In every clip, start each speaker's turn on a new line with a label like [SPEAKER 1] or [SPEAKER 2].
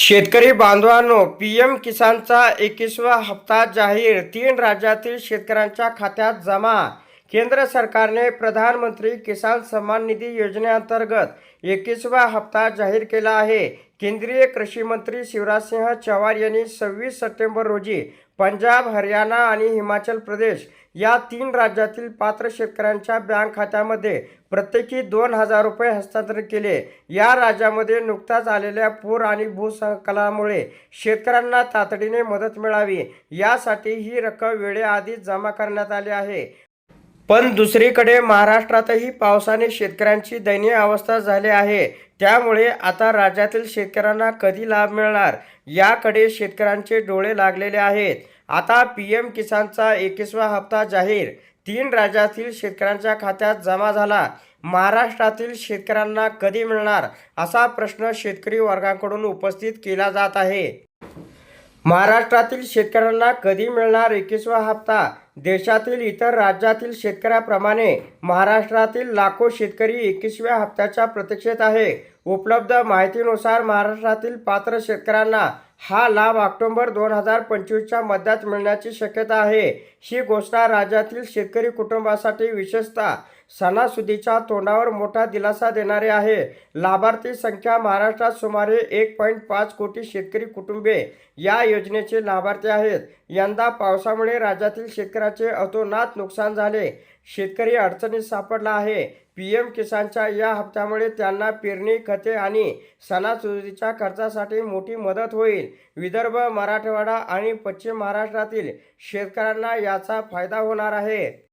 [SPEAKER 1] शेतकरी बांधवांनो P M किसानचा एकवीसवा हप्ता जाहीर. तीन राज्यातील शेतकऱ्यांच्या खात्यात जमा. केंद्र सरकारने प्रधानमंत्री किसान सन्मान निधी योजनेअंतर्गत एकवीसवा हप्ता जाहीर केला आहे. केंद्रीय कृषी मंत्री शिवराजसिंह चौहान यांनी सव्वीस सप्टेंबर रोजी पंजाब हरियाणा आणि हिमाचल प्रदेश या तीन राज्यातील पात्र शेतकऱ्यांच्या बँक खात्यामध्ये प्रत्येकी दोन हजार रुपये हस्तांतरित केले. या राज्यामध्ये नुकताच आलेल्या पूर आणि भूसंकलामुळे शेतकऱ्यांना तातडीने मदत मिळावी यासाठी ही रक्कम वेळेआधीच जमा करण्यात आली आहे. पण दुसरीकडे महाराष्ट्रातही पावसाने शेतकऱ्यांची दयनीय अवस्था झाली आहे. त्यामुळे आता राज्यातील शेतकऱ्यांना कधी लाभ मिळणार याकडे शेतकऱ्यांचे डोळे लागलेले आहेत. आता पी एम किसानचा एकवीसवा हप्ता जाहीर. तीन राज्यातील शेतकऱ्यांच्या खात्यात जमा झाला. महाराष्ट्रातील शेतकऱ्यांना कधी मिळणार असा प्रश्न शेतकरी वर्गाकडून उपस्थित केला जात आहे. महाराष्ट्रातील शेतकऱ्यांना कधी मिळणार एकवीसवा हप्ता? देशातील इतर राज्यातील शेतकऱ्याप्रमाणे महाराष्ट्रातील लाखो शेतकरी एकवीसव्या हप्त्याच्या प्रतीक्षेत आहे. उपलब्ध माहितीनुसार महाराष्ट्रातील पात्र शेतकऱ्यांना हा लाभ ऑक्टोबर दोन हजार पंचवीसच्या मध्यात मिळण्याची शक्यता आहे. ही घोषणा राज्यातील शेतकरी कुटुंबासाठी विशेषतः सणासुदीच्या तोंडावर मोठा दिलासा देणारे आहे. लाभार्थी संख्या महाराष्ट्रात सुमारे एक पॉईंट पाच कोटी शेतकरी कुटुंबे या योजनेचे लाभार्थी आहेत. यंदा पावसामुळे राज्यातील शेतकऱ्याचे अतोनात नुकसान झाले. शेतकरी अडचणीत सापडला आहे. पी एम किसानच्या या हप्त्यामुळे त्यांना पेरणी खते आणि सणासुदीच्या खर्चासाठी मोठी मदत होईल. विदर्भ मराठवाडा आणि पश्चिम महाराष्ट्रातील शेतकऱ्यांना याचा फायदा होणार आहे.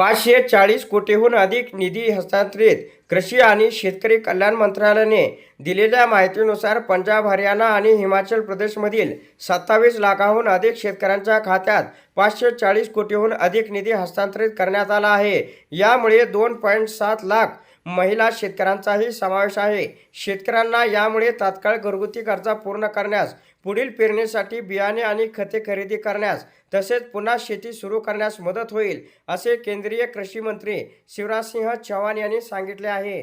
[SPEAKER 1] पाचशे चाळीस कोटीहून अधिक निधी हस्तांतरित कृषी आणि शेतकरी कल्याण मंत्रालयाने दिलेल्या माहितीनुसार पंजाब हरियाणा आणि हिमाचल प्रदेशमधील सत्तावीस लाखाहून अधिक शेतकऱ्यांच्या खात्यात पाचशे चाळीस कोटीहून अधिक निधी हस्तांतरित करण्यात आला आहे. यामुळे दोन पॉईंट सात लाख महिला शेतकऱ्यांचाही समावेश आहे. शेतकऱ्यांना यामुळे तात्काळ घरगुती गरजा पूर्ण करण्यास पुढील पेरणीसाठी बियाणे आणि खते खरेदी करण्यास तसेच पुन्हा शेती सुरू करण्यास मदत होईल असे केंद्रीय कृषी मंत्री शिवराजसिंह चौहान यांनी सांगितले आहे.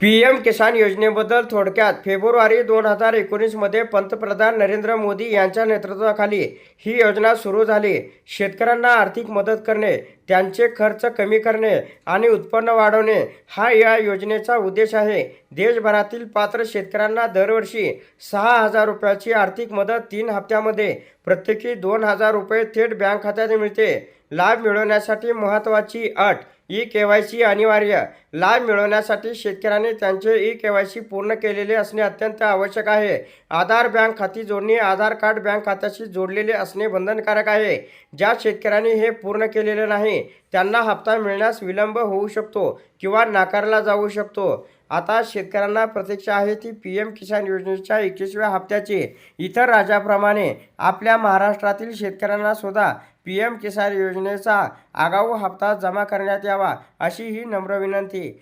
[SPEAKER 1] पी एम किसान योजनेबद्दल थोडक्यात फेब्रुवारी दोन हजार एकोणीसमध्ये पंतप्रधान नरेंद्र मोदी यांच्या नेतृत्वाखाली ही योजना सुरू झाली. शेतकऱ्यांना आर्थिक मदत करणे त्यांचे खर्च कमी करणे आणि उत्पन्न वाढवणे हा या योजनेचा उद्देश आहे. देशभरातील पात्र शेतकऱ्यांना दरवर्षी सहा हजार रुपयाची आर्थिक मदत तीन हप्त्यामध्ये प्रत्येकी दोन हजार रुपये थेट बँक खात्यात मिळते. लाभ मिळवण्यासाठी महत्त्वाची अट ई के वाय सी अनिवार्य. लाभ मिळवण्यासाठी शेतकऱ्याने त्यांचे ई के वाय सी पूर्ण केलेले असणे अत्यंत आवश्यक आहे. आधार बँक खाती जोडणी आधार कार्ड बँक खात्याशी जोडलेले असणे बंधनकारक आहे. ज्या शेतकऱ्यांनी हे पूर्ण केलेले नाही त्यांना हप्ता मिळण्यास विलंब होऊ शकतो किंवा नाकारला जाऊ शकतो. आता शेतकऱ्यांना प्रतीक्षा आहे ती पी एम किसान योजनेच्या एकवीसव्या हप्त्याची. इतर राज्याप्रमाणे आपल्या महाराष्ट्रातील शेतकऱ्यांना सुद्धा पी एम किसान योजनेचा आगाऊ हप्ता जमा करण्यात यावा अशी ही नम्र विनंती.